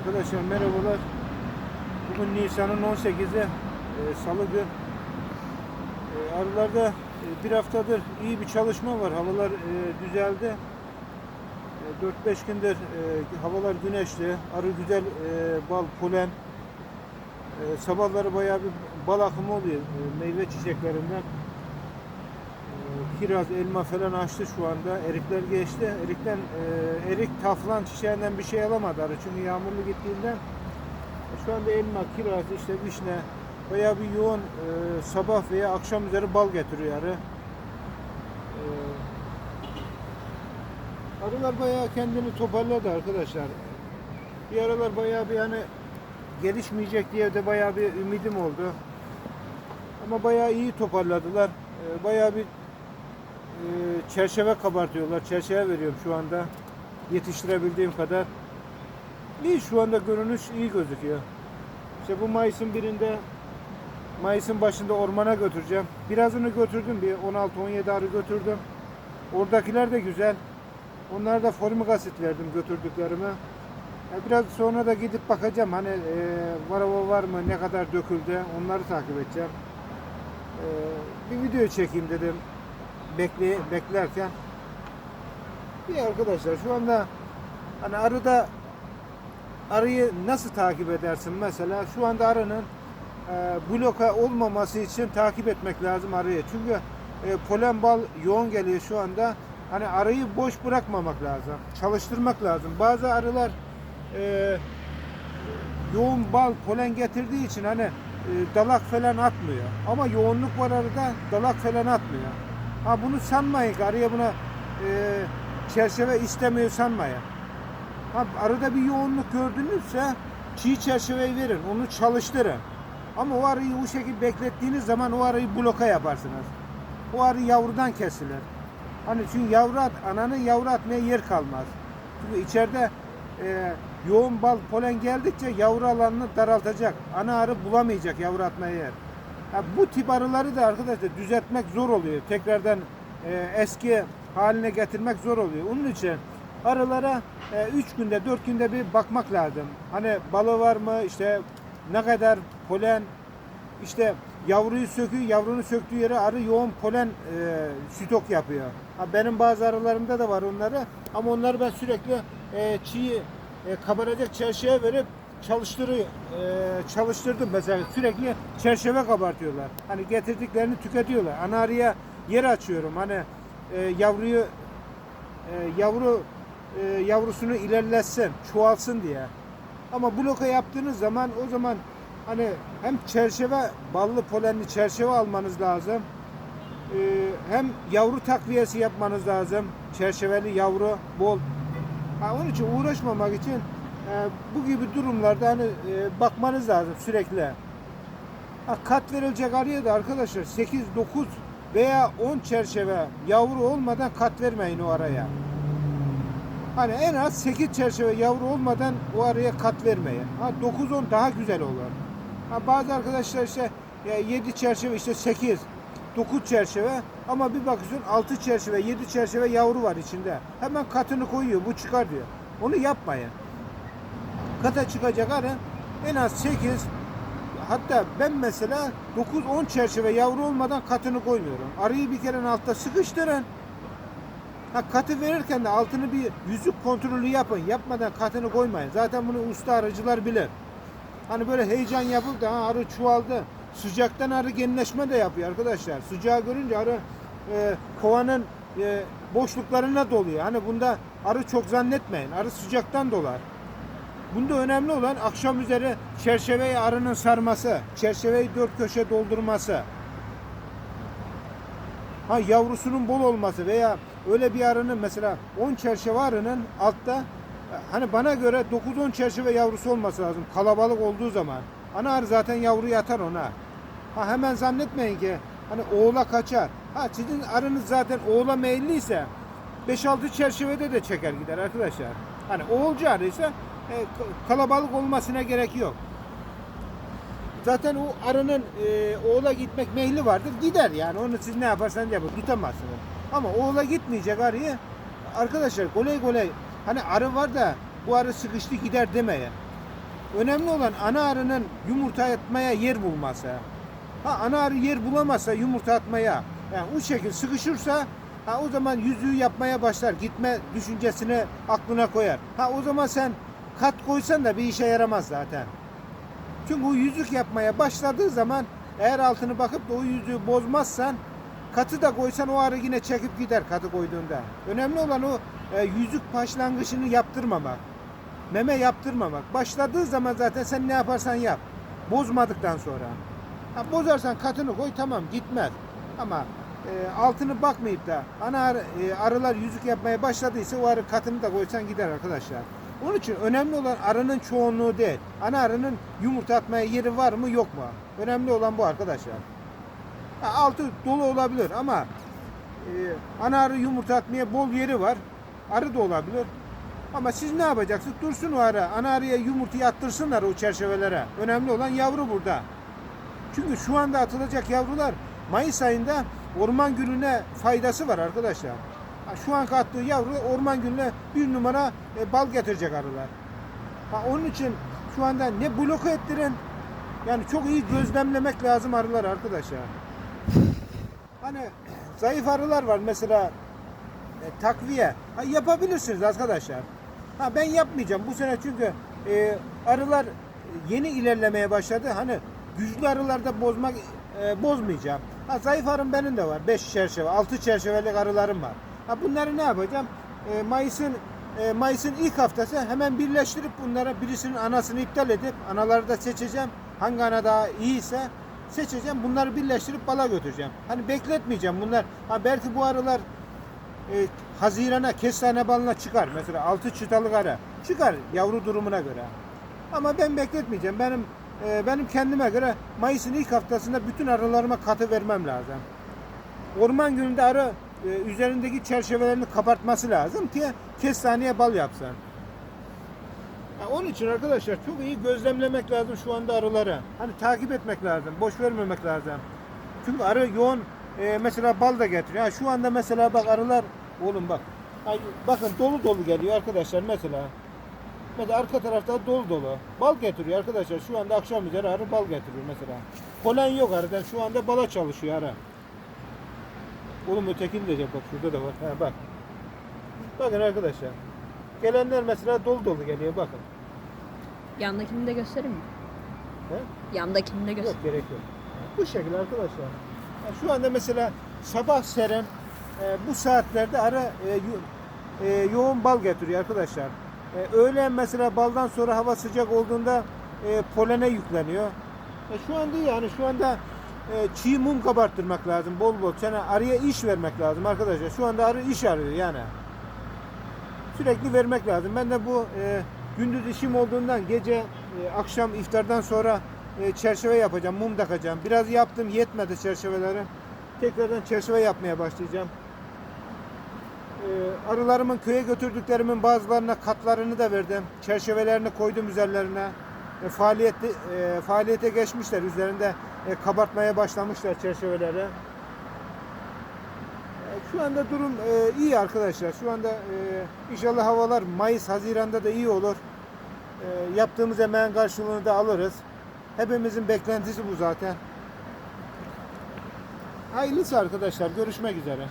Arkadaşlar merhabalar. Bugün Nisan'ın 18'i e, Salı gün. E, arılarda e, bir haftadır iyi bir çalışma var. Havalar e, düzeldi. E, 4-5 gündür e, havalar güneşli. Arı güzel e, bal, polen. E, sabahları bayağı bir bal akımı oluyor e, meyve çiçeklerinden. Kiraz, elma falan açtı şu anda. Erikler geçti. Erikten e, erik taflan çiçeğinden bir şey alamadı arı çünkü yağmurlu gittiğinden. Şu anda elma, kiraz, işte vişne bayağı bir yoğun e, sabah veya akşam üzeri bal getiriyor arı. E, arılar bayağı kendini toparladı arkadaşlar. Bir aralar bayağı bir hani gelişmeyecek diye de bayağı bir ümidim oldu. Ama bayağı iyi toparladılar. E, bayağı bir çerçeve kabartıyorlar. Çerçeve veriyorum şu anda. Yetiştirebildiğim kadar. İyi şu anda görünüş iyi gözüküyor. İşte bu Mayıs'ın birinde Mayıs'ın başında ormana götüreceğim. Birazını götürdüm. Bir 16-17 arı götürdüm. Oradakiler de güzel. Onlara da formik asit verdim götürdüklerime. Biraz sonra da gidip bakacağım. Hani e, varava var mı, ne kadar döküldü onları takip edeceğim. E, bir video çekeyim dedim bekle, beklerken bir arkadaşlar şu anda hani arıda arıyı nasıl takip edersin? Mesela şu anda arının e, bloka olmaması için takip etmek lazım arıyı. Çünkü e, polen bal yoğun geliyor şu anda. Hani arıyı boş bırakmamak lazım çalıştırmak lazım. Bazı arılar e, yoğun bal polen getirdiği için hani e, dalak falan atmıyor. Ama yoğunluk var arada dalak falan atmıyor Ha bunu sanmayın araya buna e, çerçeve istemiyor sanmayın. Ha arada bir yoğunluk gördünüzse çiğ çerçeveyi verin, onu çalıştırın. Ama o arıyı bu şekilde beklettiğiniz zaman o arıyı bloka yaparsınız. O arı yavrudan kesilir. Hani çünkü yavru at, ananın yavru atmaya yer kalmaz. Çünkü içeride e, yoğun bal polen geldikçe yavru alanını daraltacak. Ana arı bulamayacak yavru atmaya yer. Ha, bu tip arıları da arkadaşlar düzeltmek zor oluyor. Tekrardan e, eski haline getirmek zor oluyor. Onun için arılara 3 günde 4 günde bir bakmak lazım. Hani balı var mı işte ne kadar polen işte yavruyu söküyor, yavrunu söktüğü yere arı yoğun polen e, stok yapıyor. Ha, benim bazı arılarımda da var onları ama onları ben sürekli e, çiğ e, kabaracak çerçeve verip çalıştırıyor, e, çalıştırdım mesela sürekli çerçeve kabartıyorlar. Hani getirdiklerini tüketiyorlar. Ana arıya yer açıyorum. Hani e, yavruyu e, yavru yavrusunu ilerletsin, çoğalsın diye. Ama bloka yaptığınız zaman o zaman hani hem çerçeve ballı polenli çerçeve almanız lazım. Hem yavru takviyesi yapmanız lazım. Çerçeveli yavru bol. Ha, onun için uğraşmamak için bu gibi durumlarda hani e, bakmanız lazım sürekli. Ha, kat verilecek arıya da arkadaşlar 8, 9 veya 10 çerçeve yavru olmadan kat vermeyin o araya. Hani en az 8 çerçeve yavru olmadan o araya kat vermeyin. Ha 9-10 daha güzel olur. Ha bazı arkadaşlar işte ya 7 çerçeve işte 8 9 çerçeve ama bir bakıyorsun 6 çerçeve 7 çerçeve yavru var içinde. Hemen katını koyuyor bu çıkar diyor. Onu yapmayın. Kata çıkacak arı en az 8 hatta ben mesela 9-10 çerçeve yavru olmadan katını koymuyorum. Arıyı bir kere altta sıkıştırın. Ha katı verirken de altını bir yüzük kontrolü yapın. Yapmadan katını koymayın. Zaten bunu usta arıcılar bilir. Hani böyle heyecan yapıp da ha, arı çoğaldı. Sıcaktan arı genleşme de yapıyor arkadaşlar. Sıcağı görünce arı e, kovanın e, boşluklarına doluyor. Hani bunda arı çok zannetmeyin. Arı sıcaktan dolar. Bunda önemli olan akşam üzeri çerçeveyi arının sarması, çerçeveyi dört köşe doldurması. Ha yavrusunun bol olması veya öyle bir arının mesela 10 çerçeve arının altta hani bana göre 9-10 çerçeve yavrusu olması lazım kalabalık olduğu zaman. Ana arı zaten yavru yatar ona. Ha hemen zannetmeyin ki hani oğula kaçar. Ha sizin arınız zaten oğula meyilliyse 5-6 çerçevede de çeker gider arkadaşlar. Hani oğulcu arıysa kalabalık olmasına gerek yok. Zaten o arının e, oğula gitmek meyli vardır. Gider yani. Onu siz ne yaparsanız yapın. Tutamazsınız. Ama oğula gitmeyecek arıyı arkadaşlar kolay kolay hani arı var da bu arı sıkıştı gider demeyin. önemli olan ana arının yumurta atmaya yer bulması. Ha ana arı yer bulamazsa yumurta atmaya yani o şekil sıkışırsa ha o zaman yüzüğü yapmaya başlar. Gitme düşüncesini aklına koyar. Ha o zaman sen kat koysan da bir işe yaramaz zaten. Çünkü o yüzük yapmaya başladığı zaman eğer altını bakıp da o yüzüğü bozmazsan katı da koysan o arı yine çekip gider katı koyduğunda. Önemli olan o e, yüzük başlangıcını yaptırmamak. Meme yaptırmamak. Başladığı zaman zaten sen ne yaparsan yap. Bozmadıktan sonra. Ha, bozarsan katını koy tamam gitmez. Ama e, altını bakmayıp da ana arı, e, arılar yüzük yapmaya başladıysa o arı katını da koysan gider arkadaşlar. Onun için önemli olan arının çoğunluğu değil. Ana arının yumurta atmaya yeri var mı yok mu? Önemli olan bu arkadaşlar. Altı dolu olabilir ama e, ana arı yumurta atmaya bol yeri var. Arı da olabilir. Ama siz ne yapacaksınız? Dursun o arı. Ana arıya yumurtayı attırsınlar o çerçevelere. Önemli olan yavru burada. Çünkü şu anda atılacak yavrular Mayıs ayında orman gülüne faydası var arkadaşlar. Şu an attığı yavru orman gülüne bir numara e, bal getirecek arılar. Ha, onun için şu anda ne bloke ettirin yani çok iyi gözlemlemek lazım arılar arkadaşlar. Hani zayıf arılar var mesela e, takviye. Ha, yapabilirsiniz arkadaşlar. Ha ben yapmayacağım bu sene çünkü e, arılar yeni ilerlemeye başladı. Hani güçlü arılarda bozmak e, bozmayacağım. Ha zayıf arım benim de var. 5 çerçeve, 6 çerçevelik arılarım var. Ha bunları ne yapacağım? E, Mayıs'ın e, Mayıs'ın ilk haftası hemen birleştirip bunlara birisinin anasını iptal edip anaları da seçeceğim. Hangi ana daha iyiyse seçeceğim. Bunları birleştirip bala götüreceğim. Hani bekletmeyeceğim bunlar. Ha belki bu arılar e, Haziran'a kestane balına çıkar. Mesela altı çıtalık ara çıkar yavru durumuna göre. Ama ben bekletmeyeceğim. Benim e, benim kendime göre Mayıs'ın ilk haftasında bütün arılarıma katı vermem lazım. Orman gününde arı e, üzerindeki çerçevelerini kapatması lazım ki kestaneye bal yapsın. Ya onun için arkadaşlar çok iyi gözlemlemek lazım şu anda arıları. Hani takip etmek lazım, boş vermemek lazım. Çünkü arı yoğun e, mesela bal da getiriyor. Ha, şu anda mesela bak arılar oğlum bak. Ay, bakın dolu dolu geliyor arkadaşlar mesela. Mesela arka tarafta dolu dolu. Bal getiriyor arkadaşlar. Şu anda akşam üzeri arı bal getiriyor mesela. Polen yok arıdan. Şu anda bala çalışıyor arı. Oğlum ötekini de bak şurada da var. Ha bak. Bakın arkadaşlar. Gelenler mesela dolu dolu geliyor bakın. Yandakini de göstereyim mi? He? Yandakini de göster. Yok gerek yok. Bu şekilde arkadaşlar. Ya şu anda mesela sabah seren e, bu saatlerde ara e, yo- e, yoğun bal getiriyor arkadaşlar. E, öğlen mesela baldan sonra hava sıcak olduğunda e, polene yükleniyor. E, şu anda yani şu anda e, çiğ mum kabarttırmak lazım bol bol. Yani arıya iş vermek lazım arkadaşlar. Şu anda arı iş arıyor yani. Sürekli vermek lazım. Ben de bu e, gündüz işim olduğundan gece e, akşam iftardan sonra e, çerçeve yapacağım, mum takacağım. Biraz yaptım, yetmedi çerçeveleri. Tekrardan çerçeve yapmaya başlayacağım. E, arılarımın köye götürdüklerimin bazılarına katlarını da verdim. Çerçevelerini koydum üzerlerine. E, faaliyette, e, faaliyete geçmişler. Üzerinde e, kabartmaya başlamışlar çerçeveleri. E, Şu anda durum e, iyi arkadaşlar. Şu anda e, inşallah havalar Mayıs, Haziran'da da iyi olur. E, yaptığımız emeğin karşılığını da alırız. Hepimizin beklentisi bu zaten. Hayırlısı arkadaşlar. Görüşmek üzere.